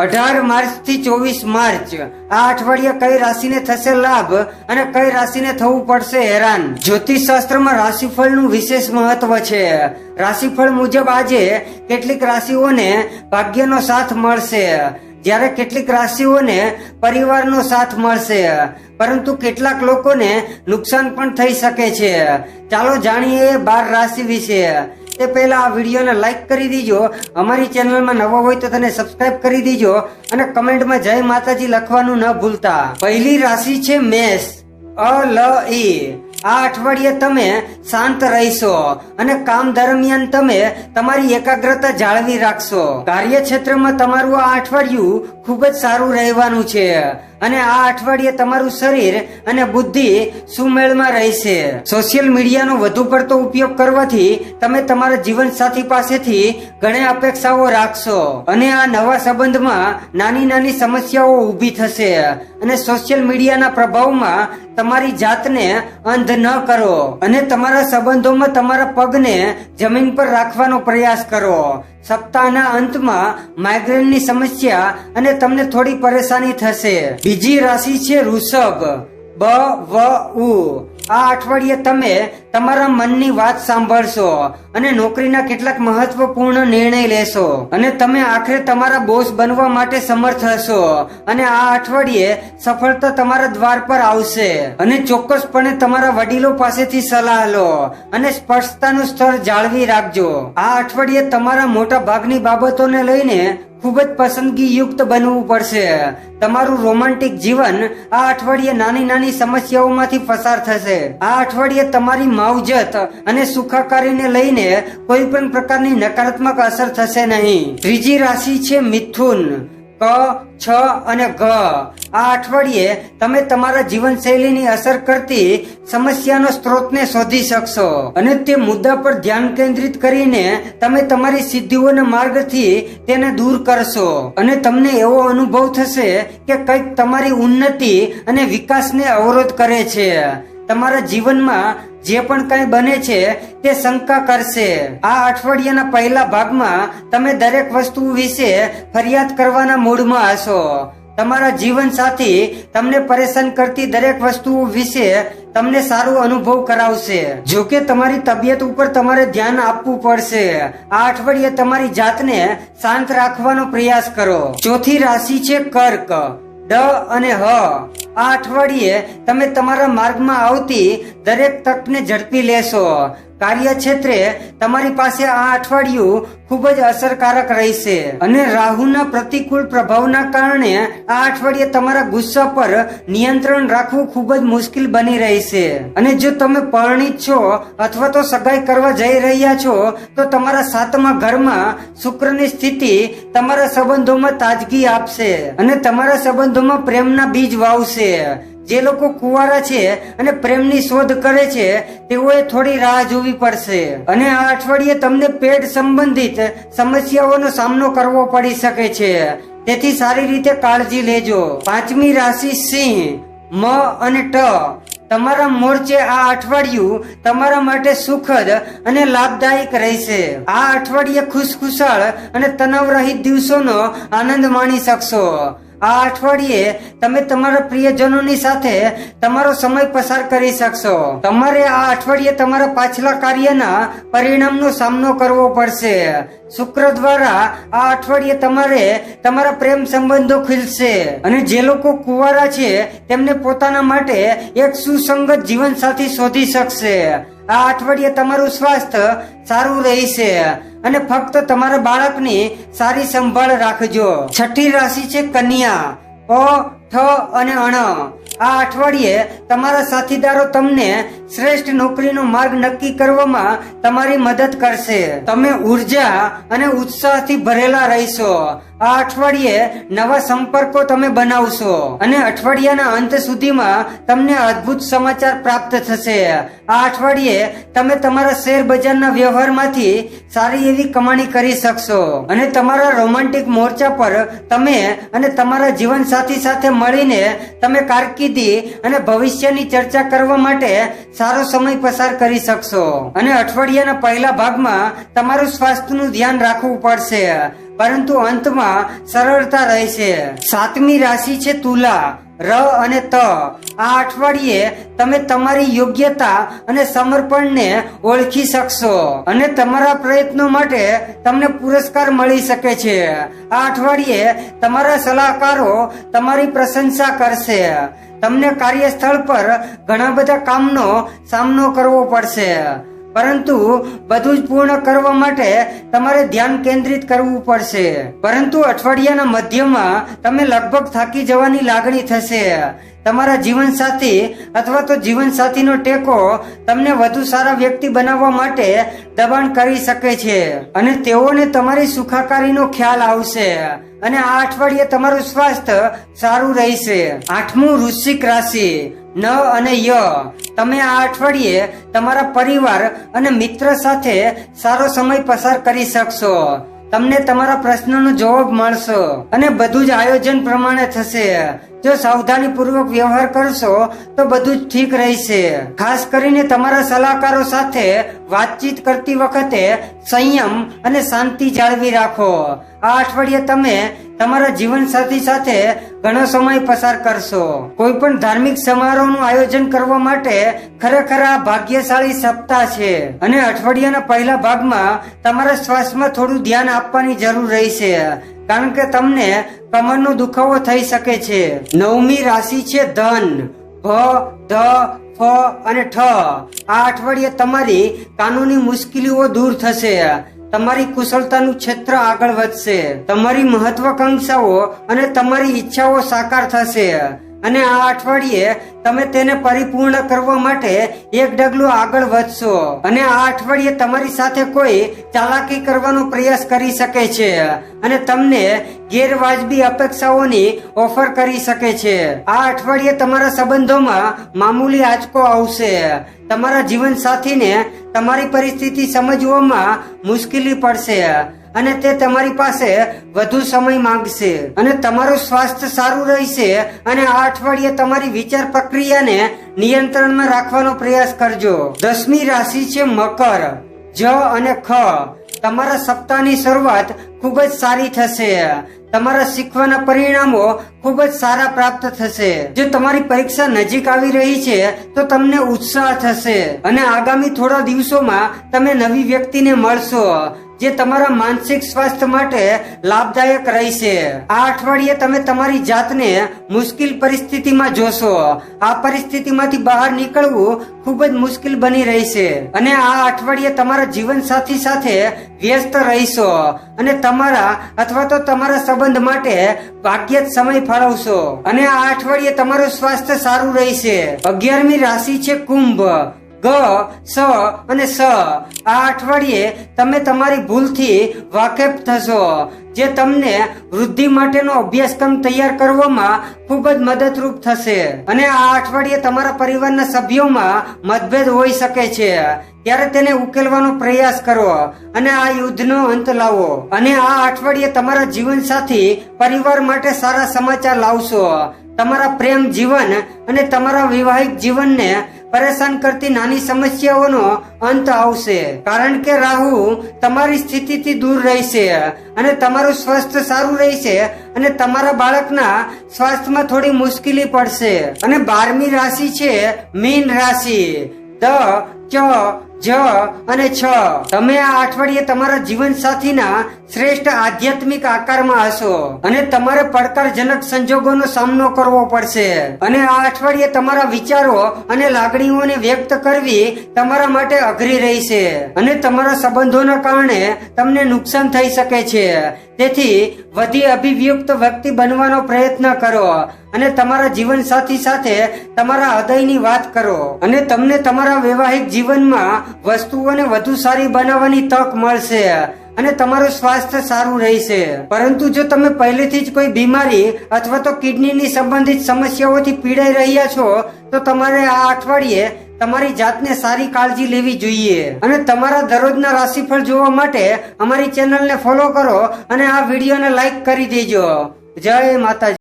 અઢાર માર્ચથી ચોવીસ માર્ચ. આ અઠવાડિયે કઈ રાશિને થશે લાભ અને કઈ રાશિને થવું પડશે હેરાન? જ્યોતિષ શાસ્ત્રમાં રાશિફળનું વિશેષ મહત્વ છે. રાશિફળ મુજબ આજે કેટલીક રાશિઓને ભાગ્યનો સાથ મળશે. જ્યારે કેટલીક રાશિઓને પરિવારનો સાથ મળશે. પરંતુ કેટલાક લોકોને નુકસાન પણ થઈ શકે છે. ચાલો જાણીએ બાર રાશિ વિશે. તે પહેલા આ વિડીયોને લાઈક કરી દીજો. અમારી ચેનલમાં નવો હોય તો તેને સબસ્ક્રાઇબ કરી દીજો અને કમેન્ટમાં જય માતાજી લખવાનું ન ભૂલતા. પહેલી રાશિ છે મેષ. અ, લ ઈ આ અઠવાડિયે તમે શાંત રહીશો અને કામ દરમિયાન તમે તમારી એકાગ્રતા જાળવી રાખશો. કાર્યક્ષેત્રમાં તમારું આ અઠવાડિયું ખૂબ જ સારું રહેવાનું છે. અને આ અઠવાડિયે તમારું શરીર અને બુદ્ધિ સુમેળમાં રહેશે. સોશિયલ મીડિયાનો વધુ પડતો ઉપયોગ કરવાથી તમે તમારા જીવનસાથી પાસેથી ઘણી અપેક્ષાઓ રાખશો. અને આ નવા સંબંધમાં નાની નાની સમસ્યાઓ ઊભી થશે અને સોશિયલ મીડિયાના પ્રભાવમાં તમારી જાતને અંધ ન કરો અને તમારા સંબંધોમાં તમારા પગને જમીન પર રાખવાનો પ્રયાસ કરો. સપ્તાહના અંતમાં માઇગ્રેનની સમસ્યા અને તમને થોડી પરેશાની થશે. બીજી રાશિ છે વૃષભ. બ, વ, ઉ. આ અઠવાડિયે તમે તમારા મનની વાત સાંભળશો અને નોકરીના કેટલાક મહત્વપૂર્ણ નિર્ણય લેશો. અને તમે આખરે તમારા બોસ બનવા માટે સમર્થ હશો. અને આ અઠવાડિયે સફળતા તમારા દ્વાર પર આવશે. અને ચોક્કસપણે તમારા વડીલો પાસેથી સલાહ લો અને સ્પષ્ટતાનું સ્તર જાળવી રાખજો. આ અઠવાડિયે તમારા મોટા ભાગની બાબતોને લઈને ખૂબ જ પસંદગી યુક્ત બનવું પડશે. તમારું રોમાન્ટિક જીવન આ અઠવાડિયે નાની નાની સમસ્યાઓમાંથી પસાર થશે. આ અઠવાડિયે તમારી માવજત અને સુખાકારીને લઈને કોઈ પણ પ્રકારની નકારાત્મક અસર થશે નહીં. ત્રીજી રાશિ છે મિથુન. ક, છ અને ઘ આ અઠવાડિયે તમે તમારા જીવનશૈલીની અસર કરતી સમસ્યાનો સ્ત્રોતને શોધી શકશો. અને તે મુદ્દા પર ધ્યાન કેન્દ્રિત કરીને તમે તમારી સિદ્ધિઓના માર્ગથી તેને દૂર કરશો. અને તમને એવો અનુભવ થશે કે કંઈક તમારી ઉન્નતિ અને વિકાસને અવરોધ કરે છે. તમારા જીવનમાં જે પણ કંઈ બને છે, તે શંકા કરશે. આ અઠવાડિયાના પહેલા ભાગમાં તમે દરેક વસ્તુ વિશે ફરિયાદ કરવાના મૂડમાં હશો. તમારા જીવન સાથી તમને પરેશાન કરતી દરેક વસ્તુ વિશે તમને સારો અનુભવ કરાવશે. જો કે તમારી તબિયત ઉપર તમારે ધ્યાન આપવું પડશે. આ અઠવાડિયે તમારી જાતને શાંત રાખવાનો પ્રયાસ કરો. ચોથી રાશિ છે કર્ક. ડ અને હ. આ અઠવાડિયે તમે તમારા માર્ગમાં આવતી દરેક તકને ઝડપી લેશો. કાર્યક્ષેત્રે તમારી પાસે આ અઠવાડિયું ખૂબ જ અસરકારક રહેશે. અને રાહુના પ્રતિકૂળ પ્રભાવના કારણે આ અઠવાડિયે તમારા ગુસ્સા પર નિયંત્રણ રાખવું ખૂબ જ મુશ્કેલ બની રહેશે. અને જો તમે પરણિત છો અથવા તો સગાઈ કરવા જઈ રહ્યા છો, તો તમારા સાતમા ઘરમાં શુક્રની સ્થિતિ તમારા સંબંધોમાં તાજગી આપશે અને તમારા સંબંધોમાં પ્રેમના બીજ વાવશે. જે લોકો કુંવારા છે અને પ્રેમની શોધ કરે છે, તેઓએ થોડી રાહ જોવી પડશે. અને આ અઠવાડિયે તમને પેટ સંબંધિત સમસ્યાઓનો સામનો કરવો પડી શકે છે. તેથી સારી રીતે કાળજી લેજો. પાંચમી રાશિ સિંહ, મ અને ટ. તમારા મોરચે આ અઠવાડિયું તમારા માટે સુખદ અને લાભદાયક રહેશે. આ અઠવાડિયે ખુશખુશાળ અને તણાવ રહિત દિવસોનો આનંદ માણી શકશો. આ અઠવાડિયે તમે તમારા પ્રિયજનોની સાથે તમારો સમય પસાર કરી શકશો. તમારે આ અઠવાડિયે તમારા પાછલા કાર્યના પરિણામનો સામનો કરવો પડશે. શુક્ર દ્વારા આ અઠવાડિયે તમારે તમારા પ્રેમ સંબંધો ખીલશે. અને જે લોકો કુંવારા છે, તેમને પોતાના માટે એક સુસંગત જીવનસાથી શોધી શકશે. આ અઠવાડિયે તમારું સ્વાસ્થ્ય સારું રહેશે અને ફક્ત તમારા બાળકની સારી સંભાળ રાખજો. છઠ્ઠી રાશિ છે કન્યા. પ ઠ અને અણ. આ અઠવાડિયે તમારા સાથીદારો તમને શ્રેષ્ઠ નોકરીનો માર્ગ નક્કી કરવામાં તમારી મદદ કરશે. તમે ઊર્જા અને ઉત્સાહથી ભરેલા રહેશો. આ અઠવાડિયે નવા સંપર્કો તમે બનાવશો અને અઠવાડિયાના અંત સુધીમાં તમને અદ્ભુત સમાચાર પ્રાપ્ત થશે. આ અઠવાડિયે તમે તમારા શેર બજારના વ્યવહારમાંથી સારી એવી કમાણી કરી શકશો અને તમારા રોમાન્ટિક મોરચા પર તમે અને તમારા જીવનસાથી સાથે મળીને તમે કારકિર્દી અને ભવિષ્યની ચર્ચા કરવા માટે સારો સમય પસાર કરી શકશો. અને અઠવાડિયાના પહેલા ભાગમાં તમારું સ્વાસ્થ્યનું ધ્યાન રાખવું પડશે. પરંતુ અંતમાં સરળતા રહેશે સાતમી રાશિ છે તુલા, ર અને ત. આ અઠવાડિયે તમે તમારી યોગ્યતા અને સમર્પણને ઓળખી શકશો અને તમારા પ્રયત્નો માટે તમને પુરસ્કાર મળી શકે છે. આ અઠવાડિયે તમારા સલાહકારો તમારી પ્રશંસા કરશે. તમને કાર્યસ્થળ પર ઘણા બધા કામનો સામનો કરવો પડશે. પરંતુ બધું જ પૂર્ણ કરવા માટે તમારે ધ્યાન કેન્દ્રિત કરવું પડશે. પરંતુ અઠવાડિયાના મધ્યમાં તમે લગભગ થાકી જવાની લાગણી થશે. તમારા જીવનસાથી અથવા તો જીવનસાથીનો ટેકો તમને વધુ સારા વ્યક્તિ બનાવવા માટે દબાણ કરી શકે છે અને તેઓને તમારી સુખાકારીનો ખ્યાલ આવશે. અને આ અઠવાડિયે તમારું સ્વાસ્થ્ય સારું રહેશે. આઠમું વૃશ્ચિક રાશિ, ન અને ય. તમે આ અઠવાડિયે તમારા પરિવાર અને મિત્ર સાથે સારો સમય પસાર કરી શકશો. તમને તમારા પ્રશ્નનો જવાબ મળશે અને બધું જ આયોજન પ્રમાણે થશે. જો સાવધાની પૂર્વક વ્યવહાર કરશો, તો બધું જ ઠીક રહેશે. ખાસ કરીને તમારા સલાહકારો સાથે વાતચીત કરતી વખતે સંયમ અને શાંતિ જાળવી રાખો. આ અઠવાડિયે તમે તમારા જીવનસાથી સાથે ઘણો સમય પસાર કરશો. કોઈ પણ ધાર્મિક સમારોહનું આયોજન કરવા માટે ખરેખર આ ભાગ્યશાળી સપ્તાહ છે અને અઠવાડિયાના પહેલા ભાગમાં તમારા શ્વાસમાં થોડું ધ્યાન આપવાની જરૂર રહેશે. કારણ કે તમને કમરનો દુખાવો થઈ શકે છે. નવમી રાશિ છે ધન. ભ, ધ, ફ અને ઠ. આ અઠવાડિયે તમારી કાનૂની મુશ્કેલીઓ દૂર થશે. તમારી કુશળતાનું ક્ષેત્ર આગળ વધશે. તમારી મહત્વાકાંક્ષાઓ અને તમારી ઈચ્છાઓ સાકાર થશે. અને આ અઠવાડિયે તમે તેને પરિપૂર્ણ કરવા માટે એક ડગલું આગળ વધશો. અને આ અઠવાડિયે તમારી સાથે કોઈ ચાલાકી કરવાનો પ્રયાસ કરી શકે છે અને તમને ગેરવાજબી અપેક્ષાઓની ઓફર કરી શકે છે. આ અઠવાડિયે તમારા સંબંધોમાં મામૂલી આંચકો આવશે. તમારા જીવન સાથીને તમારી પરિસ્થિતિ સમજવામાં મુશ્કેલી પડશે. અને તે તમારી પાસે વધુ સમય માંગશે. અને તમારું સ્વાસ્થ્ય સારું રહેશે અને આ અઠવાડિયે તમારી વિચાર પ્રક્રિયાને નિયંત્રણમાં રાખવાનો પ્રયાસ કરજો. દસમી રાશિ છે મકર. જ અને ખ. તમારા સપ્તાહની શરૂઆત ખૂબ જ સારી થશે. તમારા શીખવાના પરિણામો ખૂબ જ સારા પ્રાપ્ત થશે. જો તમારી પરીક્ષા નજીક આવી રહી છે, તો તમને ઉત્સાહ થશે. અને આગામી થોડા દિવસોમાં તમે નવી વ્યક્તિને મળશો. જે તમારા માનસિક સ્વાસ્થ્ય માટે લાભદાયક રહેશે. આ અઠવાડિયે તમે તમારી જાતને મુશ્કેલ પરિસ્થિતિમાં જોશો. આ પરિસ્થિતિમાંથી બહાર નીકળવું ખૂબ જ મુશ્કેલ બની રહેશે. અને આ અઠવાડિયે તમારા જીવનસાથી સાથે વ્યસ્ત રહીશો. અને તમારા અથવા તો તમારા સંબંધ માટે ભાગ્યે જ સમય ફાળવશો. અને આ અઠવાડિયે તમારું સ્વાસ્થ્ય સારું રહેશે. અગિયારમી રાશિ છે કુંભ. ગ, સ અને સ. આ અઠવાડિયે તમે તમારી ભૂલથી વાકેફ થશો. જે તમને વૃદ્ધિ માટેનો અભ્યાસક્રમ તૈયાર કરવામાં ખૂબ જ મદદરૂપ થશે. અને આ અઠવાડિયે તમારા પરિવારના સભ્યોમાં મતભેદ હોઈ શકે છે. ત્યારે તેને ઉકેલવાનો પ્રયાસ કરો અને આ યુદ્ધનો અંત લાવો. અને આ અઠવાડિયે તમારા જીવનસાથી પરિવાર માટે સારા સમાચાર લાવશો. તમારા પ્રેમ જીવન અને તમારા વિવાહિક જીવનને પરેશાન કરતી નાની સમસ્યાઓનો અંત આવશે. કારણ કે રાહુ તમારી સ્થિતિથી દૂર રહેશે અને તમારું સ્વાસ્થ્ય સારું રહેશે અને તમારા બાળકના સ્વાસ્થ્યમાં થોડી મુશ્કેલી પડશે. અને બારમી રાશિ છે મીન રાશિ. ધ ચ જ અને છ. તમે આ અઠવાડિયે તમારા જીવન સાથીના શ્રેષ્ઠ આધ્યાત્મિક આકારમાં હશો અને તમારે પડકારજનક સંજોગોનો સામનો કરવો પડશે. અને આ અઠવાડિયે તમારા વિચારો અને લાગણીઓને વ્યક્ત કરવી તમારા માટે અઘરી રહેશે અને તમારા સંબંધોના કારણે તમને નુકસાન થઈ શકે છે. તેથી વધી અભિવ્યક્ત વ્યક્તિ બનવાનો પ્રયત્ન કરો અને તમારા જીવન સાથી સાથે તમારા હૃદયની વાત કરો અને તમને તમારા વૈવાહિક જીવનમાં વસ્તુઓને વધુ સારી બનાવવાની તક મળશે અને તમારું સ્વાસ્થ્ય સારું રહેશે. પરંતુ જો તમે પહેલેથી જ કોઈ બીમારી અથવા તો કિડનીની સંબંધિત સમસ્યાઓથી પીડાઈ રહ્યા છો, તો તમારે આ અઠવાડિયે તમારી જાતને સારી કાળજી લેવી જોઈએ. અને તમારા દરરોજના રાશિફળ જોવા માટે અમારી ચેનલને ફોલો કરો અને આ વિડીયોને લાઈક કરી દેજો. જય માતાજી.